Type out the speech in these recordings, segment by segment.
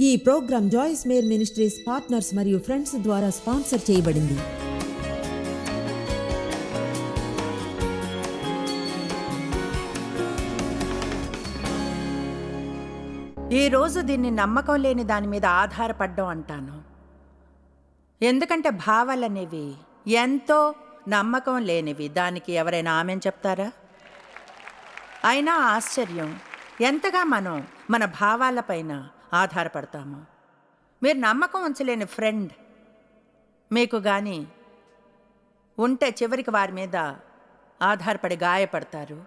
ఈ programme Joyce Mare ministries partners మరియు friends ద్వారా స్పాన్సర్ చేయబడింది. ఈరోజు దీన్ని నమ్మకం లేని దాని మీద ఆధారపడ్డం అంటాను. ఎందుకంటే భావాలనేవి ఎంతో నమ్మకం లేనివి. దానికి ఎవరైనా ఆమెను చెప్తారా? అయినా ఆశ్చర్యం. ఎంతగా మనం మన భావాలపైన ఆధారపడతాము. మీరు నమ్మకం ఉంచలేని ఫ్రెండ్ మీకు కానీ ఉంటే చివరికి వారి మీద ఆధారపడి గాయపడతారు.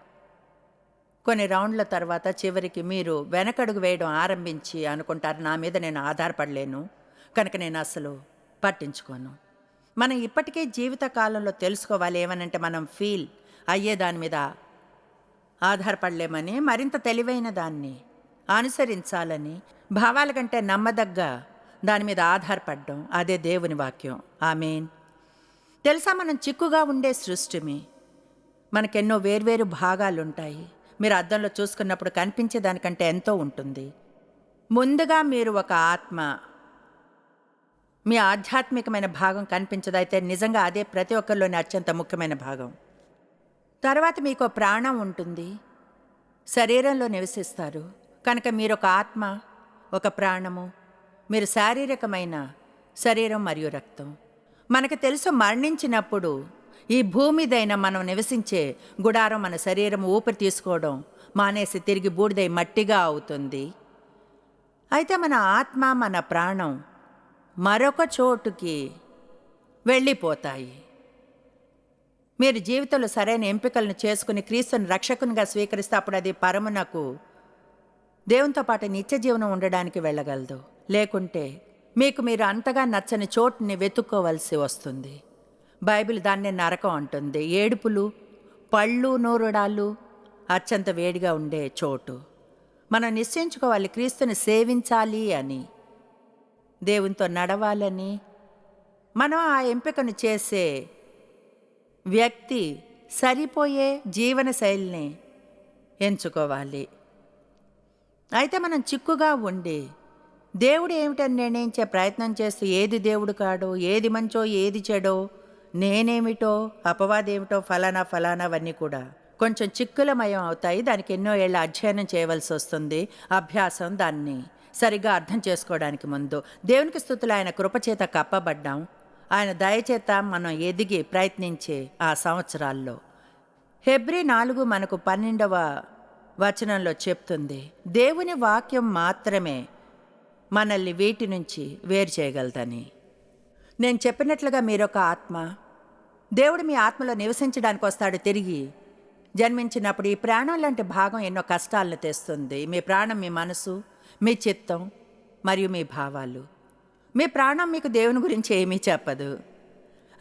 కొన్ని రౌండ్ల తర్వాత చివరికి మీరు వెనకడుగు వేయడం ఆరంభించి అనుకుంటారు నా మీద నేను ఆధారపడలేను కనుక నేను అసలు పట్టించుకోను. మనం ఇప్పటికే జీవితకాలంలో తెలుసుకోవాలి ఏమనంటే మనం ఫీల్ అయ్యే దాని మీద ఆధారపడలేమని మరింత తెలివైన దాన్ని అనుసరించాలని భావాల కంటే నమ్మదగ్గ దాని మీద ఆధారపడడం అదే దేవుని వాక్యం. ఆమెన్. తెలుసా మనం చిక్కుగా ఉండే సృష్టిమి మనకెన్నో వేర్వేరు భాగాలు ఉంటాయి మీరు అద్దంలో చూసుకున్నప్పుడు కనిపించే దానికంటే ఎంతో ఉంటుంది. ముందుగా మీరు ఒక ఆత్మ. మీ ఆధ్యాత్మికమైన భాగం కనిపించదైతే నిజంగా అదే ప్రతి ఒక్కరిలోని అత్యంత ముఖ్యమైన భాగం. తర్వాత మీకు ప్రాణం ఉంటుంది. శరీరంలో నివసిస్తారు. కనుక మీరు ఒక ఆత్మ ఒక ప్రాణము మీరు శారీరకమైన శరీరం మరియు రక్తం. మనకు తెలుసు మరణించినప్పుడు ఈ భూమిదైన మనం నివసించే గుడారం మన శరీరం ఊపిరి తీసుకోవడం మానేసి తిరిగి బూడిదై మట్టిగా అవుతుంది. అయితే మన ఆత్మ మన ప్రాణం మరొక చోటుకి వెళ్ళిపోతాయి. మీరు జీవితంలో సరైన ఎంపికలను చేసుకుని క్రీస్తుని రక్షకునిగా స్వీకరిస్తే అప్పుడు అది పరమునకు దేవునితో పాటు నిత్య జీవనం ఉండడానికి వెళ్ళగలదు. లేకుంటే మీకు మీరు అంతగా నచ్చని చోటుని వెతుక్కోవలసి వస్తుంది. బైబిల్ దాన్ని నరకం అంటుంది. ఏడుపులు పళ్ళు నూరుడాలు అత్యంత వేడిగా ఉండే చోటు. మనం నిశ్చయించుకోవాలి క్రీస్తుని సేవించాలి అని. దేవునితో నడవాలని. మనం ఆ ఎంపికను చేసే వ్యక్తి సరిపోయే జీవన శైలిని ఎంచుకోవాలి. అయితే మనం చిక్కుగా ఉండి దేవుడు ఏమిటని నిర్ణయించే ప్రయత్నం చేస్తూ ఏది దేవుడు కాడో ఏది మంచో ఏది చెడో నేనేమిటో అపవాదేమిటో ఫలానా ఫలానావన్నీ కూడా కొంచెం చిక్కులమయం అవుతాయి. దానికి ఎన్నో ఏళ్ళ అధ్యయనం చేయవలసి వస్తుంది. అభ్యాసం దాన్ని సరిగ్గా అర్థం చేసుకోవడానికి ముందు దేవునికి స్థుతులు ఆయన కృపచేత కప్పబడ్డాం. ఆయన దయచేత మనం ఎదిగి ప్రయత్నించే ఆ సంవత్సరాల్లో. హెబ్రి నాలుగు మనకు పన్నెండవ వచనంలో చెప్తుంది. దేవుని వాక్యం మాత్రమే మనల్ని వీటి నుంచి వేరు చేయగలదని. నేను చెప్పినట్లుగా మీరొక ఆత్మ. దేవుడు మీ ఆత్మలో నివసించడానికి వస్తాడు తిరిగి. జన్మించినప్పుడు ఈ ప్రాణం లాంటి భాగం ఎన్నో కష్టాలను తెస్తుంది. మీ ప్రాణం మీ మనసు మీ చిత్తం మరియు మీ భావాలు. మీ ప్రాణం మీకు దేవుని గురించి ఏమీ చెప్పదు.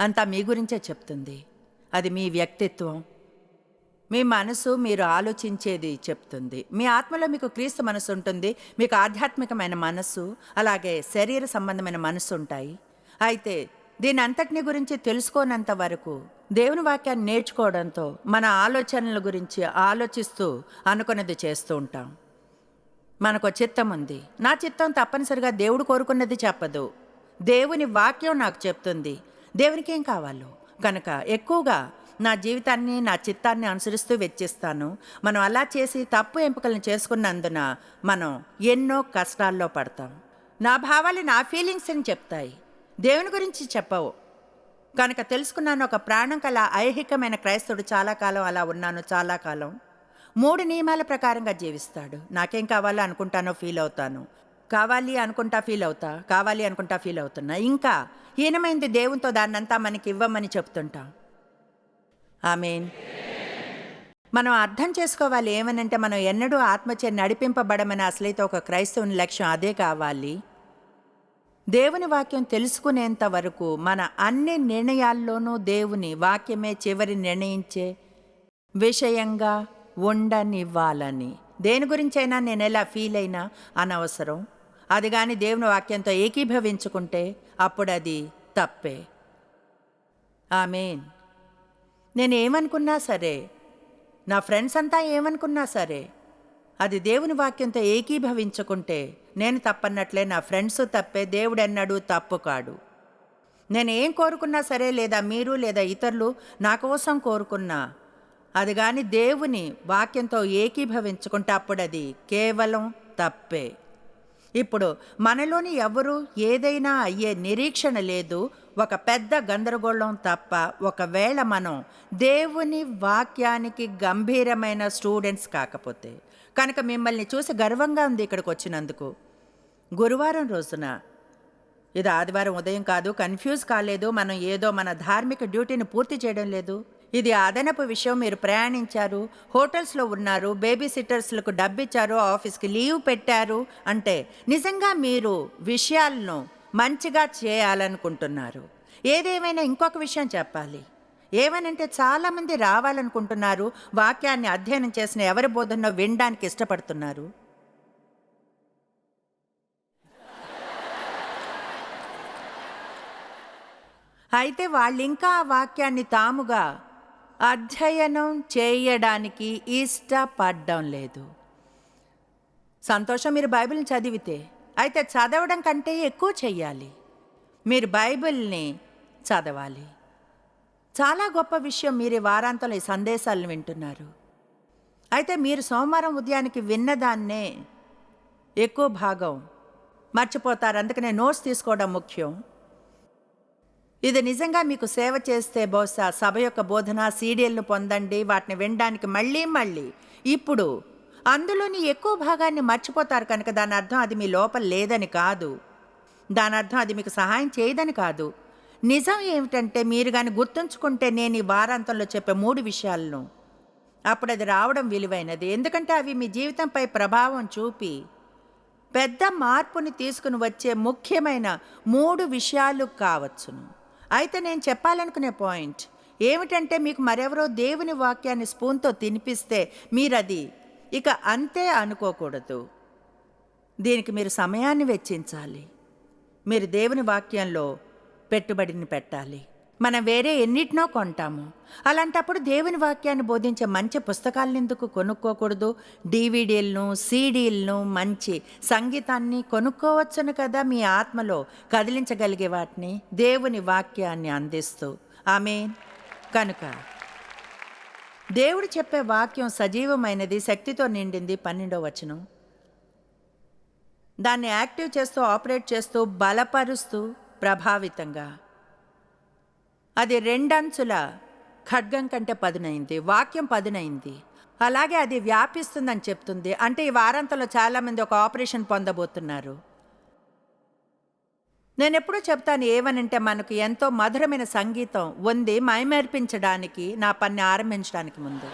అంతా మీ గురించే చెప్తుంది. అది మీ వ్యక్తిత్వం. మీ మనసు మీరు ఆలోచించేది చెప్తుంది. మీ ఆత్మలో మీకు క్రీస్తు మనసు ఉంటుంది. మీకు ఆధ్యాత్మికమైన మనస్సు అలాగే శరీర సంబంధమైన మనసు ఉంటాయి. అయితే దీని అంతటిని గురించి తెలుసుకోనంత వరకు దేవుని వాక్యాన్ని నేర్చుకోవడంతో మన ఆలోచనల గురించి ఆలోచిస్తూ అనుకున్నది చేస్తూ ఉంటాం. మనకు చిత్తం ఉంది. నా చిత్తం తప్పనిసరిగా దేవుడు కోరుకున్నది చెప్పదు. దేవుని వాక్యం నాకు చెప్తుంది. దేవునికి ఏం కావాలో? కనుక ఎక్కువగా నా జీవితాన్ని నా చిత్తాన్ని అనుసరిస్తూ వెచ్చిస్తాను. మనం అలా చేసి తప్పు ఎంపికలను చేసుకున్నందున మనం ఎన్నో కష్టాల్లో పడతాం. నా భావాలు నా ఫీలింగ్స్ అని చెప్తాయి. దేవుని గురించి చెప్పవు. కనుక తెలుసుకున్నాను ఒక ప్రాణం కల ఐహికమైన క్రైస్తవుడు చాలా కాలం అలా ఉన్నాను చాలా కాలం. మూడు నియమాల ప్రకారంగా జీవిస్తాడు. నాకేం కావాలో అనుకుంటానో ఫీల్ అవుతాను. కావాలి అనుకుంటా ఫీల్ అవుతా కావాలి అనుకుంటా ఫీల్ అవుతున్నా. ఇంకా హీనమైంది దేవునితో దాన్నంతా మనకి ఇవ్వమని చెప్తుంటాం. ఆమెన్. మనం అర్థం చేసుకోవాలి ఏమనంటే మనం ఎన్నడూ ఆత్మచే నడిపింపబడమని అసలైతే ఒక క్రైస్తవుని లక్ష్యం అదే కావాలి. దేవుని వాక్యం తెలుసుకునేంత వరకు మన అన్ని నిర్ణయాల్లోనూ దేవుని వాక్యమే చివరి నిర్ణయించే విషయంగా ఉండనివ్వాలని. దేని గురించైనా నేను ఎలా ఫీల్ అయినా అనవసరం. అది కానీ దేవుని వాక్యంతో ఏకీభవించుకుంటే అప్పుడు అది తప్పే. ఆమెన్. నేను ఏమనుకున్నా సరే. నా ఫ్రెండ్స్ అంతా ఏమనుకున్నా సరే. అది దేవుని వాక్యంతో ఏకీభవించుకుంటే నేను తప్పన్నట్లే నా ఫ్రెండ్స్ తప్పే దేవుడెన్నడూ తప్పు కాడు. నేను ఏం కోరుకున్నా సరే లేదా మీరు లేదా ఇతరులు నా కోసం కోరుకున్నా అది కానీ దేవుని వాక్యంతో ఏకీభవించుకుంటే అప్పుడు అది కేవలం తప్పే. ఇప్పుడు మనలోని ఎవరు ఏదైనా అయ్యే నిరీక్షణ లేదు ఒక పెద్ద గందరగోళం తప్ప ఒకవేళ మనం దేవుని వాక్యానికి గంభీరమైన స్టూడెంట్స్ కాకపోతే కనుక మిమ్మల్ని చూసి గర్వంగా ఉంది ఇక్కడికి వచ్చినందుకు. గురువారం రోజున ఇది ఆదివారం ఉదయం కాదు కన్ఫ్యూజ్ కాలేదు మనం ఏదో మన ధార్మిక డ్యూటీని పూర్తి చేయడం లేదు. ఇది అదనపు విషయం మీరు ప్రయాణించారు హోటల్స్లో ఉన్నారు బేబీ సిట్టర్స్లకు డబ్బిచ్చారు ఆఫీస్కి లీవ్ పెట్టారు అంటే నిజంగా మీరు విషయాలను మంచిగా చేయాలనుకుంటున్నారు. ఏదేమైనా ఇంకొక విషయం చెప్పాలి. ఏమనంటే చాలామంది రావాలనుకుంటున్నారు వాక్యాన్ని అధ్యయనం చేసిన ఎవరి బోధనో వినడానికి ఇష్టపడుతున్నారు? అయితే వాళ్ళు ఇంకా ఆ వాక్యాన్ని తాముగా అధ్యయనం చేయడానికి ఇష్టపడడం లేదు. సంతోషం మీరు బైబిల్ని చదివితే అయితే చదవడం కంటే ఎక్కువ చెయ్యాలి. మీరు బైబిల్ని చదవాలి. చాలా గొప్ప విషయం మీరు వారాంతంలో ఈ సందేశాలను వింటున్నారు. అయితే మీరు సోమవారం ఉదయానికి విన్నదాన్నే ఎక్కువ భాగం మర్చిపోతారు. అందుకనే నోట్స్ తీసుకోవడం ముఖ్యం. ఇది నిజంగా మీకు సేవ చేస్తే బహుశా సభ యొక్క బోధన సీడీలను పొందండి వాటిని వినడానికి మళ్ళీ మళ్ళీ. ఇప్పుడు అందులోని ఎక్కువ భాగాన్ని మర్చిపోతారు కనుక దాని అర్థం అది మీ లోపల లేదని కాదు. దాని అర్థం అది మీకు సహాయం చేయదని కాదు. నిజం ఏమిటంటే మీరు కానీ గుర్తుంచుకుంటే నేను ఈ వారాంతంలో చెప్పే మూడు విషయాలను. అప్పుడు అది రావడం విలువైనది. ఎందుకంటే అవి మీ జీవితంపై ప్రభావం చూపి పెద్ద మార్పుని తీసుకుని వచ్చే ముఖ్యమైన మూడు విషయాలు కావచ్చును. అయితే నేను చెప్పాలనుకునే పాయింట్ ఏమిటంటే మీకు మరెవరో దేవుని వాక్యాన్ని స్పూన్తో తినిపిస్తే మీరది ఇక అంతే అనుకోకూడదు. దీనికి మీరు సమయాన్ని వెచ్చించాలి. మీరు దేవుని వాక్యంలో పెట్టుబడిని పెట్టాలి. మనం వేరే ఎన్నిటినో కొంటాము. అలాంటప్పుడు దేవుని వాక్యాన్ని బోధించే మంచి పుస్తకాలను ఎందుకు కొనుక్కోకూడదు? డీవీడీలను సీడీలను మంచి సంగీతాన్ని కొనుక్కోవచ్చును కదా మీ ఆత్మలో కదిలించగలిగే వాటిని దేవుని వాక్యాన్ని అందిస్తూ. ఆమె కనుక దేవుడు చెప్పే వాక్యం సజీవమైనది శక్తితో నిండింది. పన్నెండో వచనం. దాన్ని యాక్టివ్ చేస్తూ ఆపరేట్ చేస్తూ బలపరుస్తూ ప్రభావితంగా. అది రెండంచుల ఖడ్గం కంటే పదునైంది. వాక్యం పదునైంది. అలాగే అది వ్యాపిస్తుందని చెప్తుంది. అంటే ఈ వారాంతంలో చాలామంది ఒక ఆపరేషన్ పొందబోతున్నారు. నేను ఎప్పుడూ చెప్తాను ఏమనంటే మనకు ఎంతో మధురమైన సంగీతం ఉంది మైమర్పించడానికి నా పని ఆరంభించడానికి ముందు.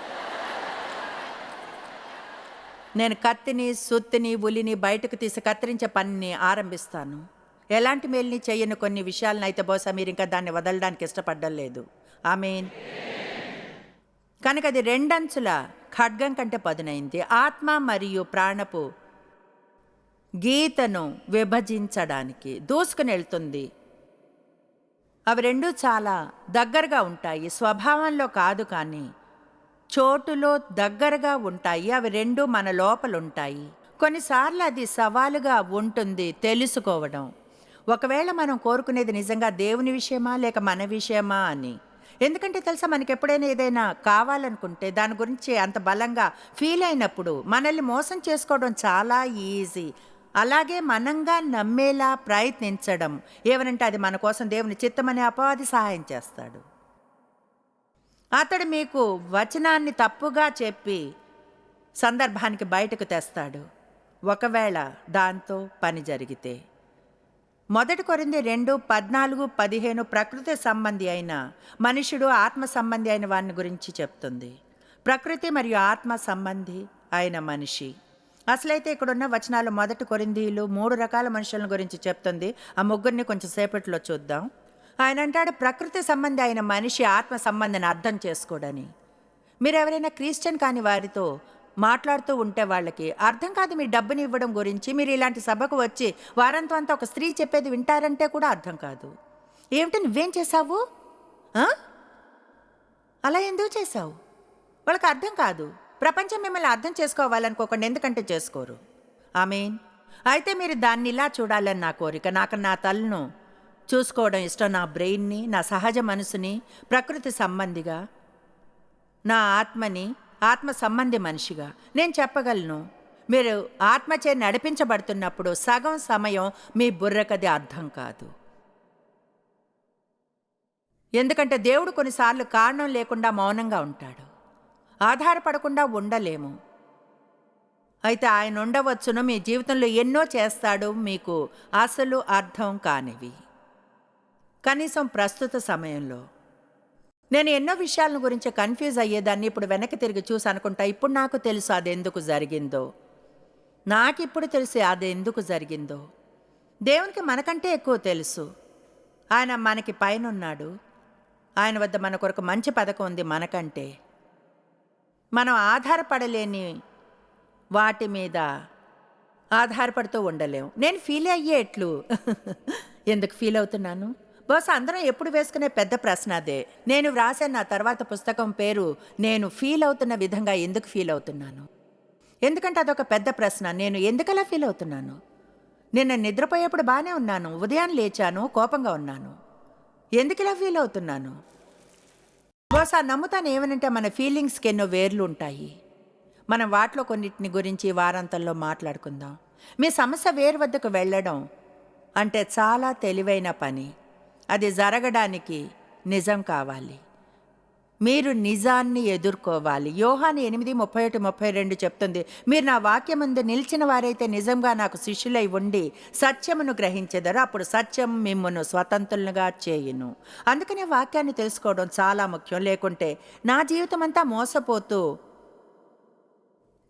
నేను కత్తిని సుత్తిని ఉలిని బయటకు తీసి కత్తిరించే పనిని ఆరంభిస్తాను. ఎలాంటి మేల్ని చేయని కొన్ని విషయాలను అయితే బహుశా మీరు ఇంకా దాన్ని వదలడానికి ఇష్టపడడం లేదు. ఐ మీన్ కనుక అది రెండంచుల ఖడ్గం కంటే పదునైంది. ఆత్మ మరియు ప్రాణపు గీతను విభజించడానికి దూసుకుని వెళ్తుంది. అవి రెండు చాలా దగ్గరగా ఉంటాయి. స్వభావంలో కాదు కానీ చోటులో దగ్గరగా ఉంటాయి. అవి రెండు మన లోపలుంటాయి కొన్నిసార్లు అది సవాలుగా ఉంటుంది తెలుసుకోవడం. ఒకవేళ మనం కోరుకునేది నిజంగా దేవుని విషయమా లేక మన విషయమా అని. ఎందుకంటే తెలుసా మనకి ఎప్పుడైనా ఏదైనా కావాలనుకుంటే దాని గురించి అంత బలంగా ఫీల్ అయినప్పుడు మనల్ని మోసం చేసుకోవడం చాలా ఈజీ. అలాగే మనంగా నమ్మేలా ప్రయత్నించడం. ఏమనంటే అది మన కోసం దేవుని చిత్తమనే అపవాది సహాయం చేస్తాడు. అతడు మీకు వచనాన్ని తప్పుగా చెప్పి సందర్భానికి బయటకు తెస్తాడు. ఒకవేళ దాంతో పని జరిగితే. మొదటి కొరింది రెండు పద్నాలుగు పదిహేను ప్రకృతి సంబంధి అయిన మనుషుడు ఆత్మ సంబంధి అయిన వారిని గురించి చెప్తుంది. ప్రకృతి మరియు ఆత్మ సంబంధి అయిన మనిషి. అసలైతే ఇక్కడున్న వచనాలు మొదటి కొరిందీలు మూడు రకాల మనుషుల గురించి చెప్తుంది. ఆ ముగ్గురిని కొంచెం సేపట్లో చూద్దాం. ఆయన అంటాడు ప్రకృతి సంబంధి అయిన మనిషి ఆత్మ సంబంధిని అర్థం చేసుకోడని. మీరు ఎవరైనా క్రిస్టియన్ కాని వారితో మాట్లాడుతూ ఉంటే వాళ్ళకి అర్థం కాదు మీ డబ్బుని ఇవ్వడం గురించి. మీరు ఇలాంటి సభకు వచ్చి వారంతో అంతా ఒక స్త్రీ చెప్పేది వింటారంటే కూడా అర్థం కాదు. ఏమిటి? నువ్వేం చేశావు? అలా ఎందుకు చేశావు? వాళ్ళకి అర్థం కాదు. ప్రపంచం మిమ్మల్ని అర్థం చేసుకోవాలనుకోకండి ఎందుకంటే చేసుకోరు. ఐ మీన్ అయితే మీరు దాన్ని ఇలా చూడాలని నా కోరిక. నాకు నా తలను చూసుకోవడం ఇష్టం. నా బ్రెయిన్ని నా సహజ మనసుని ప్రకృతి సంబంధిగా నా ఆత్మని ఆత్మ సంబంధి మనిషిగా. నేను చెప్పగలను మీరు ఆత్మచే నడిపించబడుతున్నప్పుడు సగం సమయం మీ బుర్రకది అర్థం కాదు. ఎందుకంటే దేవుడు కొన్నిసార్లు కారణం లేకుండా మౌనంగా ఉంటాడు. ఆధారపడకుండా ఉండలేము. అయితే ఆయన ఉండవచ్చును మీ జీవితంలో ఎన్నో చేస్తాడు మీకు అసలు అర్థం కానివి. కనీసం ప్రస్తుత సమయంలో. నేను ఎన్నో విషయాల గురించి కన్ఫ్యూజ్ అయ్యేదాన్ని ఇప్పుడు వెనక్కి తిరిగి చూసి అనుకుంటా ఇప్పుడు నాకు తెలుసు అది ఎందుకు జరిగిందో. నాకు ఇప్పుడు అది ఎందుకు జరిగిందో. దేవునికి మనకంటే ఎక్కువ తెలుసు. ఆయన మనకి పైన ఉన్నాడు ఆయన వద్ద మన కొరకు మంచి పథకం ఉంది మనకంటే. మనం ఆధారపడలేని వాటి మీద ఆధారపడుతూ ఉండలేం నేను ఫీల్ అయ్యేట్లు ఎందుకు ఫీల్ అవుతున్నాను? బహుశా అందరం ఎప్పుడు వేసుకునే పెద్ద ప్రశ్న అదే. నేను వ్రాసే నా తర్వాత పుస్తకం పేరు నేను ఫీల్ అవుతున్న విధంగా ఎందుకు ఫీల్ అవుతున్నాను? ఎందుకంటే అదొక పెద్ద ప్రశ్న. నేను ఎందుకలా ఫీల్ అవుతున్నాను? నిన్న నిద్రపోయేప్పుడు బాగానే ఉన్నాను. ఉదయం లేచాను కోపంగా ఉన్నాను. ఎందుకు ఇలా ఫీల్ అవుతున్నాను? బహుశా నమ్ముతాను ఏమనంటే మన ఫీలింగ్స్కి ఎన్నో వేర్లు ఉంటాయి. మనం వాటిలో కొన్నిటిని గురించి వారాంతంలో మాట్లాడుకుందాం. మీ సమస్య వేరు వద్దకు వెళ్ళడం అంటే చాలా తెలివైన పని. అది జరగడానికి నిజం కావాలి. మీరు నిజాన్ని ఎదుర్కోవాలి. యోహాన్ ఎనిమిది ముప్పై ఒకటి ముప్పై రెండు చెప్తుంది. మీరు నా వాక్యం ముందు నిలిచిన వారైతే నిజంగా నాకు శిష్యులై ఉండి సత్యమును గ్రహించెదరు. అప్పుడు సత్యం మిమ్మల్ని స్వతంత్రులుగా చేయును. అందుకనే వాక్యాన్ని తెలుసుకోవడం చాలా ముఖ్యం. లేకుంటే నా జీవితం అంతా మోసపోతూ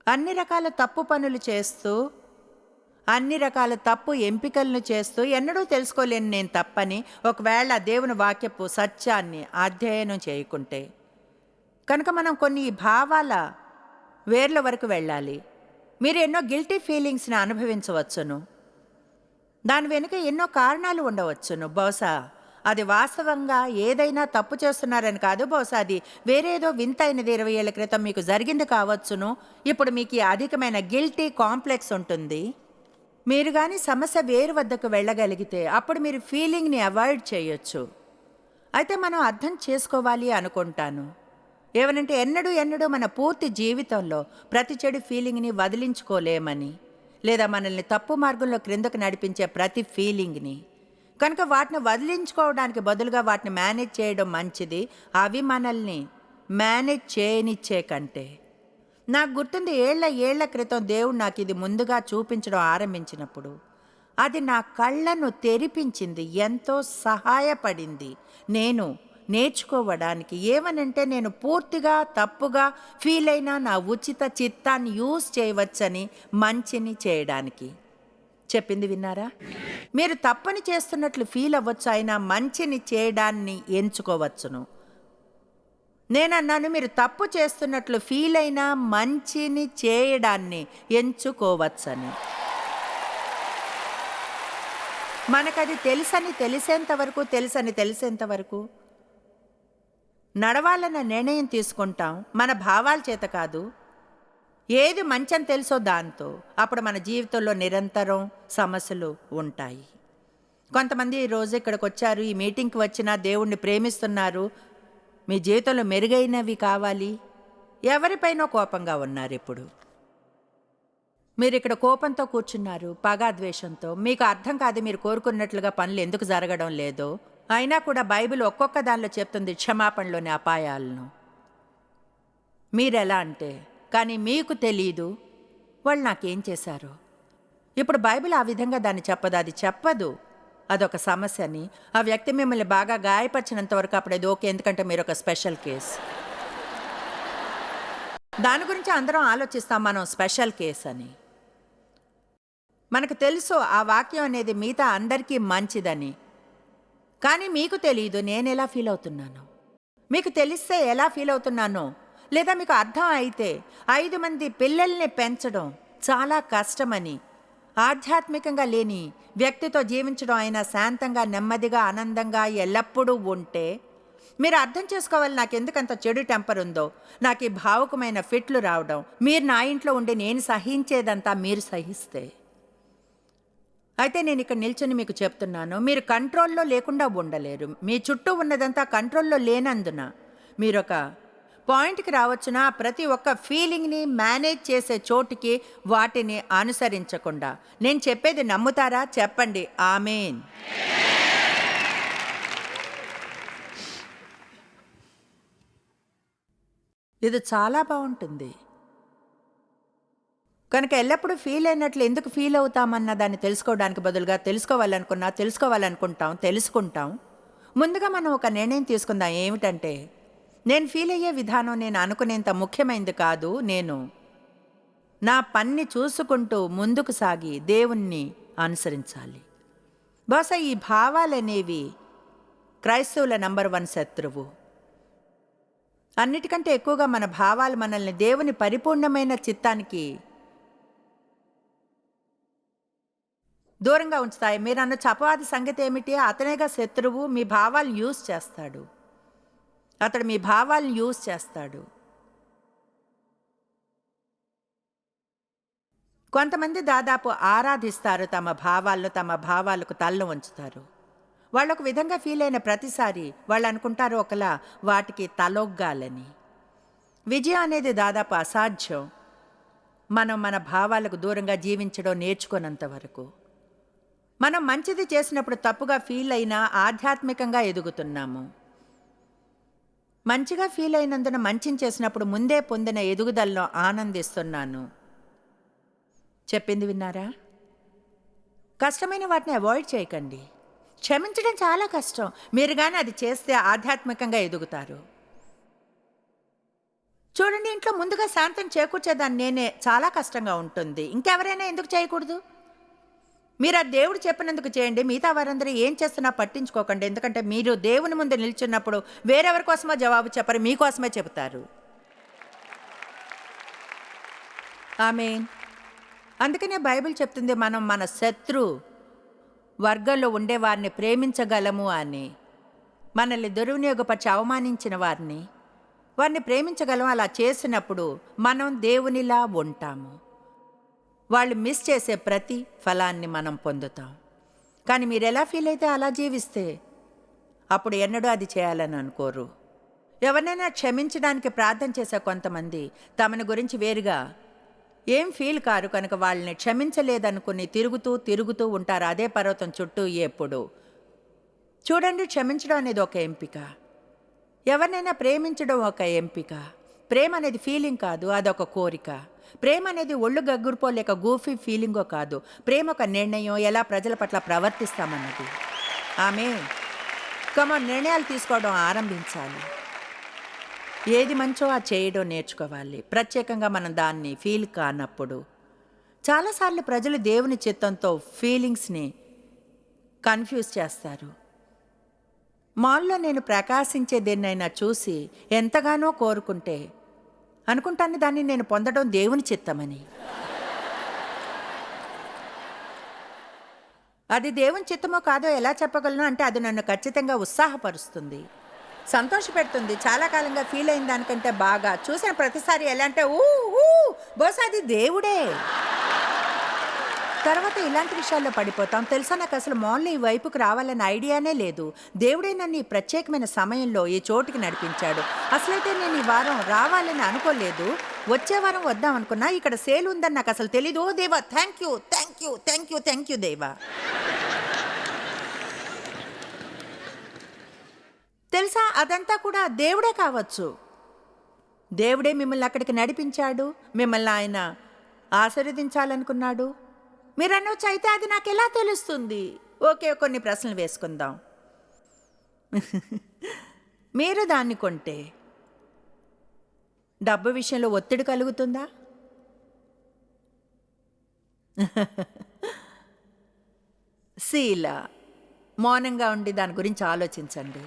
అన్ని రకాల తప్పు పనులు చేస్తూ అన్ని రకాల తప్పు ఎంపికలను చేస్తూ ఎన్నడూ తెలుసుకోలేను నేను తప్పని ఒకవేళ దేవుని వాక్యపు సత్యాన్ని అధ్యయనం చేయకుంటే. కనుక మనం కొన్ని భావాల వేర్ల వరకు వెళ్ళాలి. మీరు ఎన్నో గిల్టీ ఫీలింగ్స్ని అనుభవించవచ్చును. దాని వెనుక ఎన్నో కారణాలు ఉండవచ్చును. బహుశా అది వాస్తవంగా ఏదైనా తప్పు చేస్తున్నారని కాదు. బహుశా అది వేరేదో వింతైనది ఇరవై ఏళ్ళ క్రితం మీకు జరిగింది కావచ్చును. ఇప్పుడు మీకు అధికమైన గిల్టీ కాంప్లెక్స్ ఉంటుంది. మీరు కానీ సమస్య వేరు వద్దకు వెళ్ళగలిగితే అప్పుడు మీరు ఫీలింగ్ని అవాయిడ్ చేయొచ్చు. అయితే మనం అర్థం చేసుకోవాలి అనుకుంటాను. ఏమనంటే ఎన్నడూ ఎన్నడూ మన పూర్తి జీవితంలో ప్రతి చెడు ఫీలింగ్ని వదిలించుకోలేమని లేదా మనల్ని తప్పు మార్గంలో క్రిందకు నడిపించే ప్రతి ఫీలింగ్ని కనుక వాటిని వదిలించుకోవడానికి బదులుగా వాటిని మేనేజ్ చేయడం మంచిది. అవి మనల్ని మేనేజ్ చేయనిచ్చే కంటే. నాకు గుర్తుంది ఏళ్ళ ఏళ్ళ క్రితం దేవుడు నాకు ఇది ముందుగా చూపించడం ఆరంభించినప్పుడు. అది నా కళ్ళను తెరిపించింది ఎంతో సహాయపడింది. నేను నేర్చుకోవడానికి ఏమనంటే నేను పూర్తిగా తప్పుగా ఫీల్ అయిన నా ఉచిత చిత్తాన్ని యూజ్ చేయవచ్చని మంచిని చేయడానికి. చెప్పింది విన్నారా? మీరు తప్పని చేస్తున్నట్లు ఫీల్ అవ్వచ్చు అయినా మంచిని చేయడాన్ని ఎంచుకోవచ్చును. నేనన్నాను మీరు తప్పు చేస్తున్నట్లు ఫీల్ అయినా మంచిని చేయడాన్ని ఎంచుకోవచ్చని. మనకది తెలుసని తెలిసేంత వరకు తెలుసని తెలిసేంత వరకు నడవాలన్న నిర్ణయం తీసుకుంటాం మన భావాల చేత కాదు. ఏది మంచని తెలుసో దాంతో అప్పుడు మన జీవితంలో నిరంతరం సమస్యలు ఉంటాయి. కొంతమంది ఈరోజు రోజు ఇక్కడికి వచ్చారు ఈ మీటింగ్కి వచ్చినా దేవుణ్ణి ప్రేమిస్తున్నారు. మీ జీవితంలో మెరుగైనవి కావాలి. ఎవరిపైన కోపంగా ఉన్నారు ఇప్పుడు. మీరు ఇక్కడ కోపంతో కూర్చున్నారు పగా ద్వేషంతో. మీకు అర్థం కాదు మీరు కోరుకున్నట్లుగా పనులు ఎందుకు జరగడం లేదో. అయినా కూడా బైబిల్ ఒక్కొక్క దానిలో చెప్తుంది క్షమాపణలోని అపాయాలను. మీరెలా అంటే కానీ మీకు తెలియదు వాళ్ళు నాకేం చేశారు? ఇప్పుడు బైబిల్ ఆ విధంగా దాన్ని చెప్పదు అది చెప్పదు. అదొక సమస్యని ఆ వ్యక్తి మిమ్మల్ని బాగా గాయపరిచినంత వరకు అప్పుడు అది ఓకే ఎందుకంటే మీరు ఒక స్పెషల్ కేస్. దాని గురించి అందరం ఆలోచిస్తాం మనం స్పెషల్ కేస్ అని. మనకు తెలుసు ఆ వాక్యం అనేది మిగతా అందరికీ మంచిదని. కానీ మీకు తెలియదు నేను ఎలా ఫీల్ అవుతున్నాను? మీకు తెలిస్తే ఎలా ఫీల్ అవుతున్నానో? లేదా మీకు అర్థం అయితే ఐదు మంది పిల్లల్ని పెంచడం చాలా కష్టమని ఆధ్యాత్మికంగా లేని వ్యక్తితో జీవించడం అయినా శాంతంగా నెమ్మదిగా ఆనందంగా ఎల్లప్పుడూ ఉంటే మీరు అర్థం చేసుకోవాలి నాకు ఎందుకంత చెడు టెంపర్ ఉందో నాకు ఈ భావుకమైన ఫిట్లు రావడం మీరు నా ఇంట్లో ఉండి నేను సహించేదంతా మీరు సహిస్తే. అయితే నేను ఇక్కడ నిల్చొని మీకు చెప్తున్నాను. మీరు కంట్రోల్లో లేకుండా ఉండలేరు. మీ చుట్టూ ఉన్నదంతా కంట్రోల్లో లేనందున మీరొక పాయింట్కి రావచ్చున? ప్రతి ఒక్క ఫీలింగ్ని మేనేజ్ చేసే చోటికి వాటిని అనుసరించకుండా. నేను చెప్పేది నమ్ముతారా? చెప్పండి. ఆమెన్. ఇది చాలా బాగుంటుంది. కనుక ఎల్లప్పుడూ ఫీల్ అయినట్లు ఎందుకు ఫీల్ అవుతామన్న దాన్ని తెలుసుకోవడానికి బదులుగా తెలుసుకోవాలనుకున్నా తెలుసుకోవాలనుకుంటాం తెలుసుకుంటాం. ముందుగా మనం ఒక నిర్ణయం తీసుకుందాం. ఏమిటంటే నేను ఫీల్ అయ్యే విధానం నేను అనుకునేంత ముఖ్యమైనది కాదు. నేను నా పన్ని చూసుకుంటూ ముందుకు సాగి దేవుణ్ణి అనుసరించాలి. బహుశా ఈ భావాలనేవి క్రైస్తవుల నంబర్ వన్ శత్రువు. అన్నిటికంటే ఎక్కువగా మన భావాలు మనల్ని దేవుని పరిపూర్ణమైన చిత్తానికి దూరంగా ఉంచుతాయి. మీరు నన్ను చపవాది సంగతి ఏమిటి? అతనేగా శత్రువు మీ భావాలను యూజ్ చేస్తాడు. అతడు మీ భావాలను యూజ్ చేస్తాడు. కొంతమంది దాదాపు ఆరాధిస్తారు తమ భావాలను తమ భావాలకు తల్లు ఉంచుతారు వాళ్ళు ఒక విధంగా ఫీల్ అయిన ప్రతిసారి వాళ్ళు అనుకుంటారు ఒకలా వాటికి తలొగ్గాలని. విజయం అనేది దాదాపు అసాధ్యం. మనం మన భావాలకు దూరంగా జీవించడం నేర్చుకున్నంత వరకు. మనం మంచిది చేసినప్పుడు తప్పుగా ఫీల్ అయినా ఆధ్యాత్మికంగా ఎదుగుతున్నాము. మంచిగా ఫీల్ అయినందున మంచిని చేసినప్పుడు ముందే పొందిన ఎదుగుదలను ఆనందిస్తున్నాను. చెప్పింది విన్నారా? కష్టమైన వాటిని అవాయిడ్ చేయకండి. క్షమించడం చాలా కష్టం. మీరు కానీ అది చేస్తే ఆధ్యాత్మికంగా ఎదుగుతారు. చూడండి ఇంట్లో ముందుగా శాంతం చేకూర్చేదాన్ని నేనే చాలా కష్టంగా ఉంటుంది. ఇంకెవరైనా ఎందుకు చేయకూడదు? మీరు ఆ దేవుడు చెప్పినందుకు చేయండి. మిగతా వారందరూ ఏం చేస్తున్నా పట్టించుకోకండి. ఎందుకంటే మీరు దేవుని ముందు నిల్చున్నప్పుడు వేరెవరి కోసమో జవాబు చెప్పరు మీకోసమే చెబుతారు. ఆమె అందుకనే బైబిల్ చెప్తుంది మనం మన శత్రు వర్గంలో ఉండే వారిని ప్రేమించగలము అని. మనల్ని దుర్వినియోగపరిచి అవమానించిన వారిని. వారిని ప్రేమించగలం అలా చేసినప్పుడు మనం దేవునిలా ఉంటాము. వాళ్ళు మిస్ చేసే ప్రతి ఫలాన్ని మనం పొందుతాం. కానీ మీరు ఎలా ఫీల్ అయితే అలా జీవిస్తే? అప్పుడు ఎన్నడూ అది చేయాలని అనుకోరు. ఎవరినైనా క్షమించడానికి ప్రార్థన చేసే కొంతమంది తమని గురించి వేరుగా ఏం ఫీల్ కారు? కనుక వాళ్ళని క్షమించలేదనుకుని తిరుగుతూ తిరుగుతూ ఉంటారు అదే పర్వతం చుట్టూ ఎప్పుడు. చూడండి క్షమించడం అనేది ఒక ఎంపిక. ఎవరినైనా ప్రేమించడం ఒక ఎంపిక. ప్రేమ అనేది ఫీలింగ్ కాదు అదొక కోరిక. ప్రేమ అనేది ఒళ్ళు గగ్గురుపో లేక గూఫీ ఫీలింగో కాదు. ప్రేమ ఒక నిర్ణయం ఎలా ప్రజల పట్ల ప్రవర్తిస్తామన్నది. ఆమె కమ నిర్ణయాలు తీసుకోవడం ఆరంభించాలి. ఏది మంచో ఆ చేయడం నేర్చుకోవాలి. ప్రత్యేకంగా మనం దాన్ని ఫీల్ కానప్పుడు. చాలాసార్లు ప్రజలు దేవుని చిత్తంతో ఫీలింగ్స్ని కన్ఫ్యూజ్ చేస్తారు. మాల్లో నేను ప్రకాశించే దేన్నైనా చూసి ఎంతగానో కోరుకుంటే అనుకుంటాను దాన్ని నేను పొందడం దేవుని చిత్తమని. అది దేవుని చిత్తమో కాదో ఎలా చెప్పగలను అంటే అది నన్ను ఖచ్చితంగా ఉత్సాహపరుస్తుంది. సంతోషపెడుతుంది. చాలా కాలంగా ఫీల్ అయిన దానికంటే బాగా. చూసిన ప్రతిసారి ఎలా అంటే ఊ ఊ బహుశా అది దేవుడే. తర్వాత ఇలాంటి విషయాల్లో పడిపోతాం. తెలుసా? నాకు అసలు మాల్లో ఈ వైపుకు రావాలనే ఐడియానే లేదు. దేవుడే నన్ను ఈ ప్రత్యేకమైన సమయంలో ఈ చోటుకి నడిపించాడు. అసలైతే నేను ఈ వారం రావాలని అనుకోలేదు. వచ్చే వారం వద్దాం అనుకున్నా. ఇక్కడ సేల్ ఉందని నాకు అసలు తెలీదు. ఓ దేవా thank you thank you thank you thank you దేవా. తెలుసా? అదంతా కూడా దేవుడే కావచ్చు. దేవుడే మిమ్మల్ని అక్కడికి నడిపించాడు. మిమ్మల్ని ఆయన ఆశీర్వదించాలనుకున్నాడు. మీరు అనొచ్చు అయితే అది నాకు ఎలా తెలుస్తుంది? ఓకే కొన్ని ప్రశ్నలు వేసుకుందాం. మీరు దాన్ని కొంటే డబ్బు విషయంలో ఒత్తిడి కలుగుతుందా? శీల మౌనంగా ఉండి దాని గురించి ఆలోచించండి.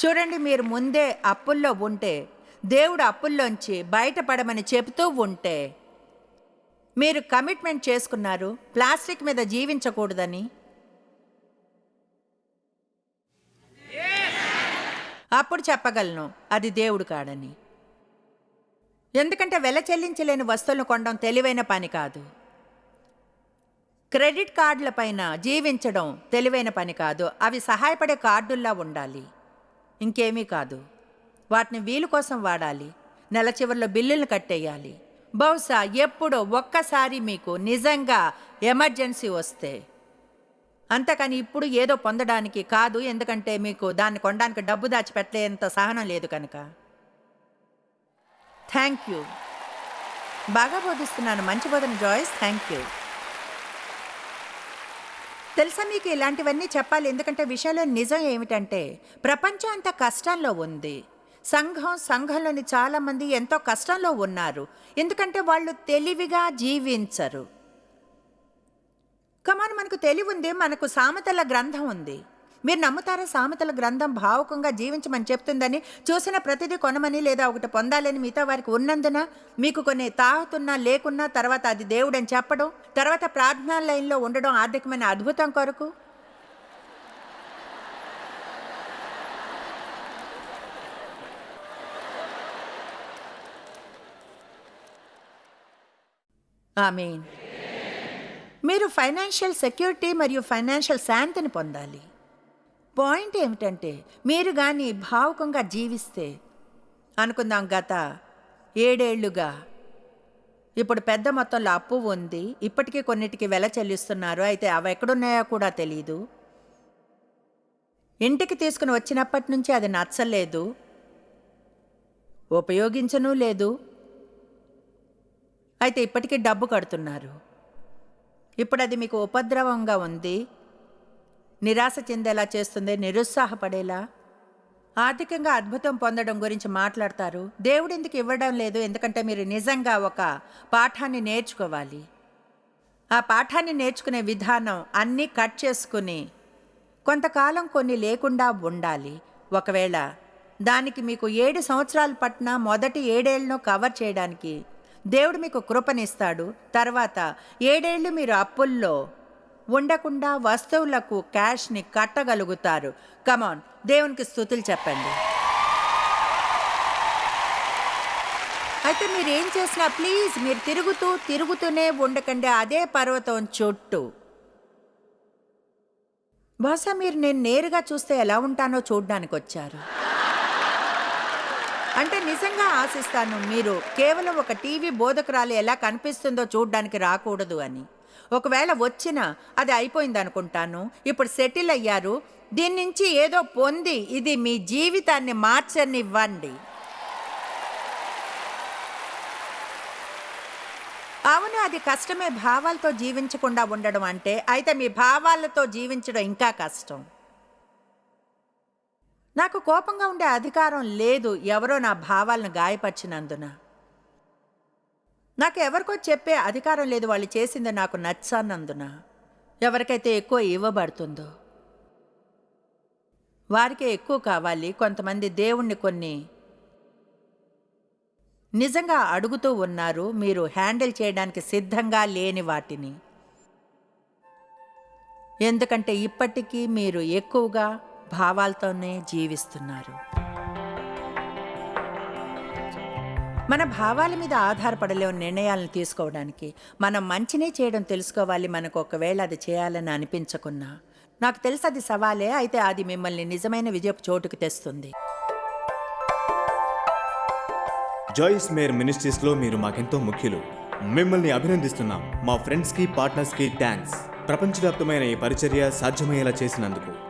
చూడండి మీరు ముందే అప్పుల్లో ఉంటే దేవుడు అప్పుల్లోంచి బయటపడమని చెబుతూ ఉంటే మీరు కమిట్మెంట్ చేసుకున్నారు ప్లాస్టిక్ మీద జీవించకూడదని? అప్పుడు చెప్పగలను అది దేవుడు కాడని. ఎందుకంటే వెల చెల్లించలేని వస్తువులను కొనడం తెలివైన పని కాదు. క్రెడిట్ కార్డుల పైన జీవించడం తెలివైన పని కాదు. అవి సహాయపడే కార్డుల్లా ఉండాలి. ఇంకేమీ కాదు. వాటిని వీలు కోసం వాడాలి. నెల చివరిలో బిల్లులను కట్టేయాలి. బహుశా ఎప్పుడో ఒక్కసారి మీకు నిజంగా ఎమర్జెన్సీ వస్తే. అంతకని ఇప్పుడు ఏదో పొందడానికి కాదు ఎందుకంటే మీకు దాన్ని కొనడానికి డబ్బు దాచిపెట్టలేంత సహనం లేదు కనుక. Thank you. బాగా బోధిస్తున్నాను. మంచి బోధన జాయిస్. Thank you. తెలుసా మీకు ఇలాంటివన్నీ చెప్పాలి? ఎందుకంటే విషయంలో నిజం ఏమిటంటే ప్రపంచం అంత కష్టంలో ఉంది. సంఘం సంఘంలోని చాలామంది ఎంతో కష్టంలో ఉన్నారు. ఎందుకంటే వాళ్ళు తెలివిగా జీవించరు. కమాన్ మనకు తెలివి ఉంది మనకు సామెతల గ్రంథం ఉంది. మీరు నమ్ముతారా సామెతల గ్రంథం భావుకంగా జీవించమని చెప్తుందని? చూసిన ప్రతిదీ కొనమని లేదా ఒకటి పొందాలని మిగతా వారికి ఉన్నందున? మీకు కొన్ని తాగుతున్నా లేకున్నా తర్వాత అది దేవుడని చెప్పడం తర్వాత ప్రార్థనా లైన్లో ఉండడం ఆర్థికమైన అద్భుతం కొరకు? ఆమెన్. మీరు ఫైనాన్షియల్ సెక్యూరిటీ మరియు ఫైనాన్షియల్ శాంతిని పొందాలి. పాయింట్ ఏమిటంటే మీరు కానీ భావుకంగా జీవిస్తే అనుకుందాం గత ఏడేళ్ళుగా ఇప్పుడు పెద్ద మొత్తంలో అప్పు ఉంది ఇప్పటికీ కొన్నిటికి వెల చెల్లిస్తున్నారు అయితే అవి ఎక్కడున్నాయో కూడా తెలియదు ఇంటికి తీసుకుని వచ్చినప్పటి నుంచి అది నచ్చలేదు ఉపయోగించను లేదు. అయితే ఇప్పటికీ డబ్బు కడుతున్నారు. ఇప్పుడు అది మీకు ఉపద్రవంగా ఉంది. నిరాశ చెందేలా చేస్తుంది నిరుత్సాహపడేలా. ఆర్థికంగా అద్భుతం పొందడం గురించి మాట్లాడతారు. దేవుడు ఎందుకు ఇవ్వడం లేదు? ఎందుకంటే మీరు నిజంగా ఒక పాఠాన్ని నేర్చుకోవాలి. ఆ పాఠాన్ని నేర్చుకునే విధానం అన్నీ కట్ చేసుకుని కొంతకాలం కొన్ని లేకుండా ఉండాలి. ఒకవేళ దానికి మీకు ఏడు సంవత్సరాలు పట్టిన మొదటి ఏడేళ్ళను కవర్ చేయడానికి దేవుడు మీకు కృపనిస్తాడు. తర్వాత ఏడేళ్ళు మీరు అప్పుల్లో ఉండకుండా వస్తువులకు క్యాష్ని కట్టగలుగుతారు. కమాన్ దేవునికి స్థుతులు చెప్పండి. అయితే మీరు ఏం చేసినా ప్లీజ్ మీరు తిరుగుతూ తిరుగుతూనే ఉండకండి. అదే పర్వతం చుట్టూ. బహుశా మీరు నేను నేరుగా చూస్తే ఎలా ఉంటానో చూడడానికి వచ్చారు అంటే నిజంగా ఆశిస్తాను మీరు కేవలం ఒక టీవీ బోధకురాలు ఎలా కనిపిస్తుందో చూడ్డానికి రాకూడదు అని. ఒకవేళ వచ్చినా అది అయిపోయిందనుకుంటాను. ఇప్పుడు సెటిల్ అయ్యారు. దీని నుంచి ఏదో పొంది ఇది మీ జీవితాన్ని మార్చనివ్వండి. అవును అది కష్టమే. భావాలతో జీవించకుండా ఉండడం అంటే అయితే మీ భావాలతో జీవించడం ఇంకా కష్టం. నాకు కోపంగా ఉండే అధికారం లేదు ఎవరో నా భావాలను గాయపరిచినందున. నాకు ఎవరికో చెప్పే అధికారం లేదు వాళ్ళు చేసింది నాకు నచ్చనందున. ఎవరికైతే ఎక్కువ ఇవ్వబడుతుందో. వారికే ఎక్కువ కావాలి. కొంతమంది దేవుణ్ణి కొన్ని నిజంగా అడుగుతూ ఉన్నారు. మీరు హ్యాండిల్ చేయడానికి సిద్ధంగా లేని వాటిని. ఎందుకంటే ఇప్పటికీ మీరు ఎక్కువగా భావాలతోనే జీవిస్తున్నారు. మన భావాల మీద ఆధారపడలేని నిర్ణయాలను తీసుకోవడానికి మనం మంచినే చేయడం తెలుసుకోవాలి మనకు ఒకవేళ అది చేయాలని అనిపించకున్నా. నాకు తెలుసు అది సవాలే అయితే అది మిమ్మల్ని నిజమైన విజయపు చోటుకు తెస్తుంది. జాయిస్ మేర్ మినిస్ట్రీస్లో మీరు మాకెంతో ముఖ్యులు. మిమ్మల్ని అభినందిస్తున్నాం. మా ఫ్రెండ్స్కి పార్ట్నర్స్కి థ్యాంక్స్. ప్రపంచవ్యాప్తమైన ఈ పరిచర్య సాధ్యమయ్యేలా చేసినందుకు.